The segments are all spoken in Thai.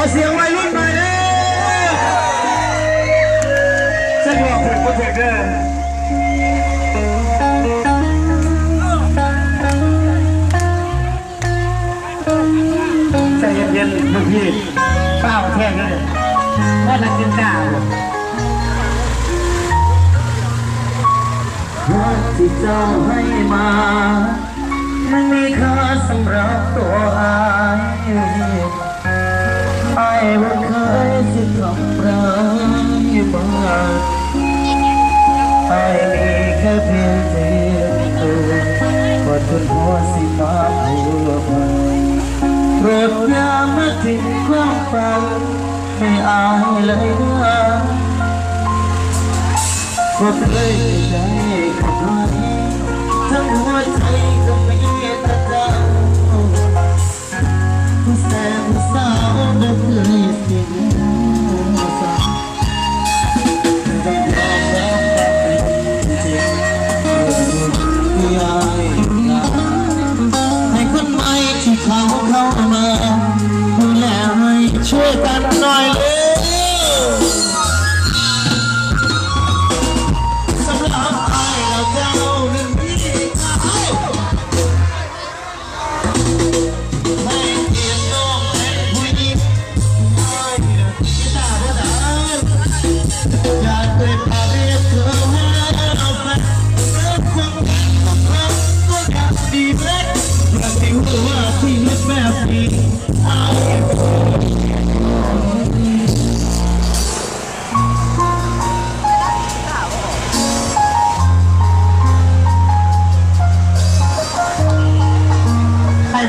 อเสียงวัยรุ่นหน่อยเด้อฉันบอกถึงโปรเจกต์เด้อใจเย็นๆลูกพี่เป้าแท่งเลยว่านักกินข้าวรักที่เจ้าให้มามันมีค่าสำหรับตัวอาย อายว่เคยสิทำร้ายบ้างอายมีแค่เพียงเดียวว่าจนหัวสิมาหัวมันโปรดอย่ามาทิ้งความฝันให้อายเลยนะก็เคยใจกับมันทั้งหัวใจ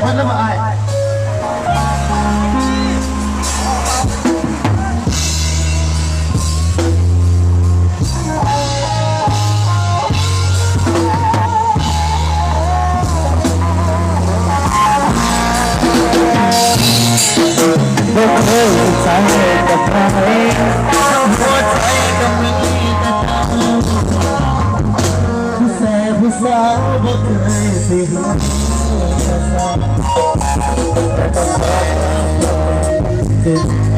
ใครพันแล้วมาไอ้บ่เคยใจกับใครหัวใจก็มีแต่เจ้าผู้แสบผู้สาวบ่เคยสิ หัว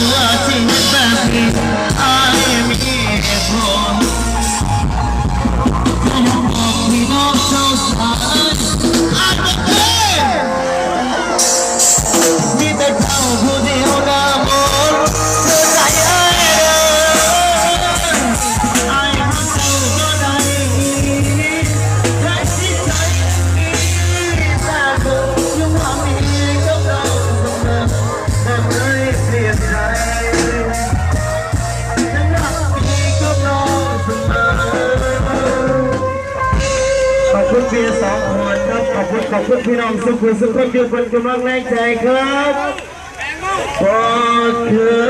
ที่เขอบคุณพี่สองคนครับขอบคุณขอบคุณพี่น้องสุขุมสุขคนอยู่คนกำลังแรงใจครับขอบคุณ